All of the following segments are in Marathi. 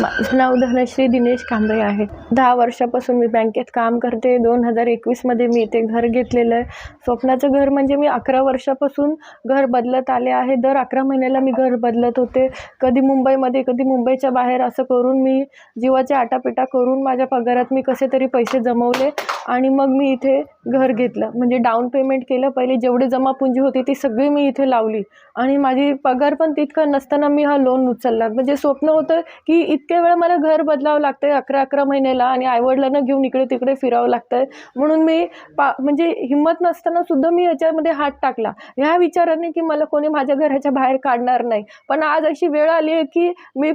माझं नाव धनश्री दिनेश कांबळे आहे. दहा वर्षापासून मी बँकेत काम करते. दोन हजार एकवीसमध्ये मी इथे घर घेतलेलं आहे. स्वप्नाचं घर म्हणजे मी अकरा वर्षापासून घर बदलत आले आहे. दर अकरा महिन्याला मी घर बदलत होते. कधी मुंबईमध्ये कधी मुंबईच्या बाहेर असं करून मी जीवाच्या आटापिटा करून माझ्या पगारात मी कसे तरी पैसे जमवले. आणि मग मी इथे घर घेतलं. म्हणजे डाऊन पेमेंट केलं. पहिले जेवढी जमापुंजी होती ती सगळी मी इथे लावली. आणि माझी पगार पण तितका नसताना मी हा लोन उचलला. म्हणजे स्वप्न होतं की इतक्या वेळा मला घर बदलावं लागतं आहे अकरा अकरा महिन्याला आणि आईवडिलांना घेऊन इकडे तिकडे फिरावं लागतं आहे म्हणून मी पा म्हणजे हिंमत नसताना सुद्धा मी याच्यामध्ये हात टाकला. ह्या विचाराने की मला कोणी माझ्या घराच्या बाहेर काढणार नाही. पण आज अशी वेळ आली आहे की मी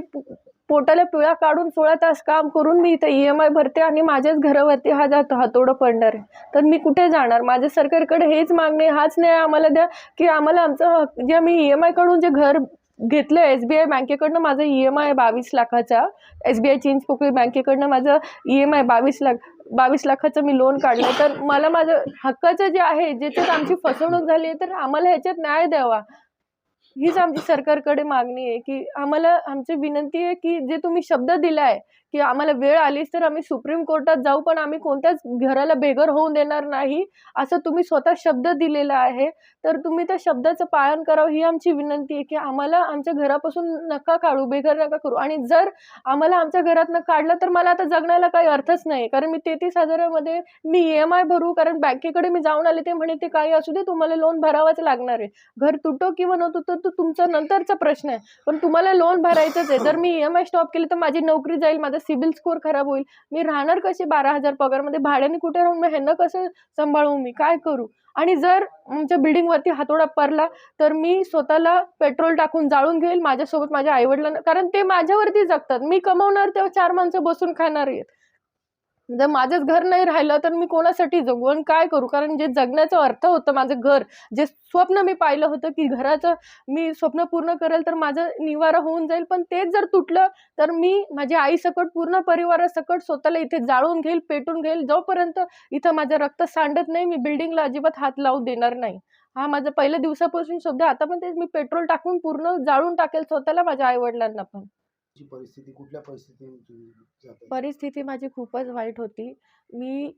पोटाला पिळा काढून सोळा तास काम करून मी इथं ई एम आय भरते आणि माझ्याच घरावरती हा जातो हातोडं पडणार आहे. तर मी कुठे जाणार? माझ्या सरकारकडे हेच मागणे हाच न्याय आम्हाला द्या की आम्हाला आमचं हक- जे मी ई एम आयकडून जे घर घेतलं एस बी आय बँकेकडनं माझं ई एम आय बावीस लाखाचा. एस बी आय चिंचपोकळी बँकेकडनं माझं ई एम आय बावीस लाख बावीस लाखाचं मी लोन काढलं. तर मला माझं हक्काचं जे आहे ज्याच्यात आमची फसवणूक झाली आहे तर आम्हाला ह्याच्यात न्याय द्यावा. हीच आमची सरकारकडे मागणी आहे की आम्हाला आमची विनंती आहे की जे तुम्ही शब्द दिलाय की आम्हाला वेळ आलीच तर आम्ही सुप्रीम कोर्टात जाऊ पण आम्ही कोणत्याच घराला बेघर होऊन देणार नाही असं तुम्ही स्वतः शब्द दिलेला आहे. तर तुम्ही त्या शब्दाचं पालन करावं ही आमची विनंती आहे की आम्हाला आमच्या घरापासून नका काढू बेघर नका करू. आणि जर आम्हाला आमच्या घरातनं काढलं तर मला आता जगण्याला काही अर्थच नाही कारण मी तेहतीस हजारामध्ये मी ई एम आय भरू कारण बँकेकडे मी जाऊन आले ते म्हणे ते काही असू दे तुम्हाला लोन भरावाच लागणार आहे. घर तुटो किंवा न तुटो तो तुमचा नंतरचा प्रश्न आहे. पण तुम्हाला लोन भरायचंच आहे. जर मी ई एम आय स्टॉप केली तर माझी नोकरी जाईल माझा सिबिल स्कोअर खराब होईल. मी राहणार कसे बारा हजार पगारमध्ये? भाड्याने कुठे राहून मी ह्यांना कसं सांभाळू मी? काय करू? आणि जर आमच्या बिल्डिंगवरती हातोडा पडला तर मी स्वतःला पेट्रोल टाकून जाळून घेईल माझ्यासोबत माझ्या आईवडिलांना. कारण ते माझ्यावरती जगतात. मी कमवणार तेव्हा चार माणसं बसून खाणार आहेत. जर माझंच घर नाही राहिलं तर मी कोणासाठी जगू आणि काय करू? कारण जे जगण्याचा अर्थ होतं माझं घर जे स्वप्न मी पाहिलं होतं की घराचं मी स्वप्न पूर्ण करेल तर माझं निवारा होऊन जाईल. पण तेच जर तुटलं तर मी माझ्या आईसकट पूर्ण परिवारासकट स्वतःला इथे जाळून घेईल पेटून घेईल. जोपर्यंत इथं माझं रक्त सांडत नाही मी बिल्डिंगला अजिबात हात लावू देणार नाही. हा माझं पहिल्या दिवसापासून शब्द आता पण तेच मी पेट्रोल टाकून पूर्ण जाळून टाकेल स्वतःला माझ्या आईवडिलांना पण. परिस्थिती कुठल्या परिस्थितीतून तुम्ही परिस्थिती माझी खूपच वाईट होती. मी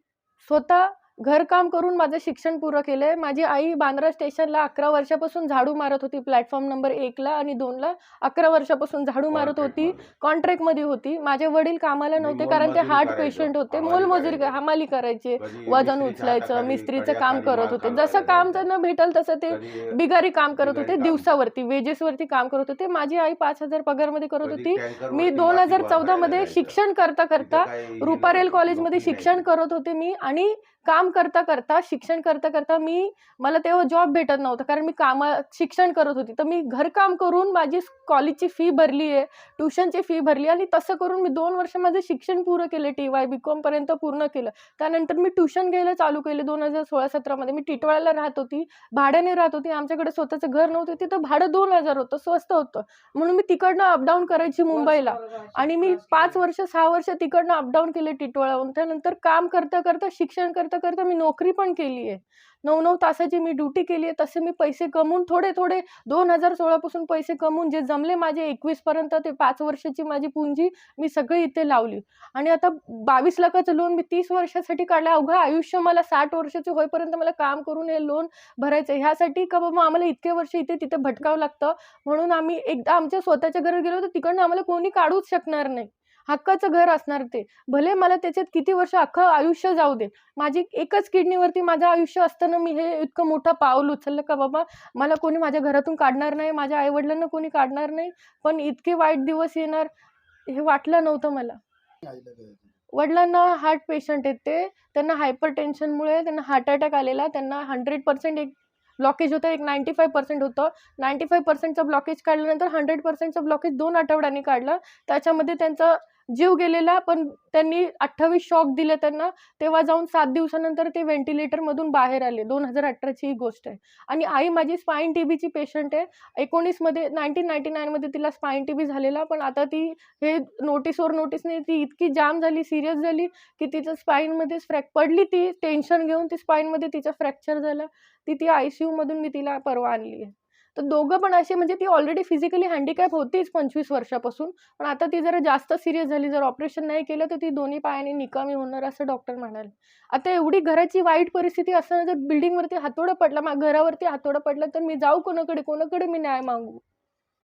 स्वतः घरकाम करून माझं शिक्षण पुरं केलं आहे. माझी आई बांद्रा स्टेशनला अकरा वर्षापासून झाडू मारत होती. प्लॅटफॉर्म नंबर एकला आणि दोनला अकरा वर्षापासून झाडू मारत होती. कॉन्ट्रॅक्टमध्ये होती. माझे वडील कामाला नव्हते कारण ते हार्ट पेशंट होते. मोलमजुरी. हमाली करायचे. वजन उचलायचं मिस्त्रीचं काम करत होते. जसं काम. त्यांना भेटल तसं ते बिगारी काम करत होते. दिवसावरती वेजेसवरती काम करत होते. माझी आई पाच हजार पगारमध्ये करत होती. मी दोन हजार चौदामध्ये. शिक्षण करता करता रुपारेल कॉलेजमध्ये शिक्षण. करत होते मी आणि काम करता करता शिक्षण करता करता मी मला तेव्हा जॉब भेटत नव्हता. कारण मी कामा शिक्षण करत होती. तर मी घरकाम करून माझी कॉलेजची फी भरली आहे ट्युशनची फी भरली आणि तसं करून मी दोन वर्ष माझं शिक्षण पूर्ण केलं टी वाय बी कॉमपर्यंत पूर्ण केलं. त्यानंतर मी ट्युशन घ्यायला चालू केले दोन हजार सोळा सतरामध्ये. मी टिटवाळ्याला राहत होती भाड्याने राहत होती. आमच्याकडे स्वतःचं घर नव्हतं. तिथं भाडं दोन हजार होतं स्वस्त होतं. म्हणून मी तिकडनं अपडाऊन करायची मुंबईला. आणि मी पाच वर्ष सहा वर्ष तिकडनं अपडाऊन केले टिटवाळाहून त्यानंतर काम करता करता शिक्षण करता करता मी नोकरी पण केली आहे. नऊ नऊ तासाची मी ड्युटी केली आहे तसे मी पैसे कमवून थोडे थोडे दोन हजार सोळापासून पैसे कमवून जे जमले माझे एकवीसपर्यंत ते पाच वर्षाची माझी पुंजी मी सगळी इथे लावली. आणि आता बावीस लाखाचं लोन मी तीस वर्षासाठी काढलं. अवघं आयुष्य मला साठ वर्षाचे होईपर्यंत मला काम करून हे लोन भरायचं आहे. ह्यासाठी का बाबा आम्हाला इतके वर्ष इथे तिथे भटकावं लागतं? म्हणून आम्ही एकदा आमच्या स्वतःच्या घरात गेलो तर तिकडनं आम्हाला कोणी काढूच शकणार नाही. हक्काचं घर असणार ते. भले मला त्याच्यात किती वर्ष अख्खं आयुष्य जाऊ दे. माझी एकच किडनीवरती माझं आयुष्य असताना मी हे इतकं मोठं पाऊल उचललं का बाबा? मला कोणी माझ्या घरातून काढणार नाही माझ्या आईवडिलांना कोणी काढणार नाही. पण इतके वाईट दिवस येणार हे वाटलं नव्हतं मला. वडिलांना हार्ट पेशंट आहेत ते. त्यांना हायपर टेन्शनमुळे त्यांना हार्ट अटॅक आलेला. त्यांना हंड्रेड पर्सेंट एक ब्लॉकेज होतं. एक नाईंटी फाय पर्सेंट होतं. नाईंटी फाय पर्सेंटचं ब्लॉकेज काढल्यानंतर हंड्रेड पर्सेंटचं ब्लॉकेज दोन आठवड्यांनी काढलं. त्याच्यामध्ये त्यांचं जीव गेलेला पण त्यांनी अठ्ठावीस शॉक दिले त्यांना तेव्हा जाऊन सात दिवसानंतर ते व्हेंटिलेटरमधून बाहेर आले. दोन हजार अठराची ही गोष्ट आहे. आणि आई माझी स्पाईन टी बीची पेशंट आहे. एकोणीसमध्ये नाईन्टीन नाईन्टी नाईनमध्ये तिला स्पाईन टी बी झालेला पण आता ती हे नोटीसवर नोटीसने ती इतकी जाम झाली सिरियस झाली की तिचं स्पाईनमध्येच फ्रॅक पडली ती टेन्शन घेऊन ती स्पाईनमध्ये तिचा फ्रॅक्चर झाला. ती ती आय सी यूमधून मी तिला परवा आणली आहे. तर दोघं पण असे म्हणजे ती ऑलरेडी फिजिकली हँडिकॅप होतीच पंचवीस वर्षापासून. पण आता ती जरा जास्त सिरियस झाली. जर ऑपरेशन नाही केलं तर ती दोन्ही पायाने निकामी होणार असं डॉक्टर म्हणाले. आता एवढी घराची वाईट परिस्थिती असताना जर बिल्डिंगवरती हातोडं पडला मा घरावरती हातोडं पडलं तर मी जाऊ कोणाकडे? कोणाकडे मी न्याय मागू?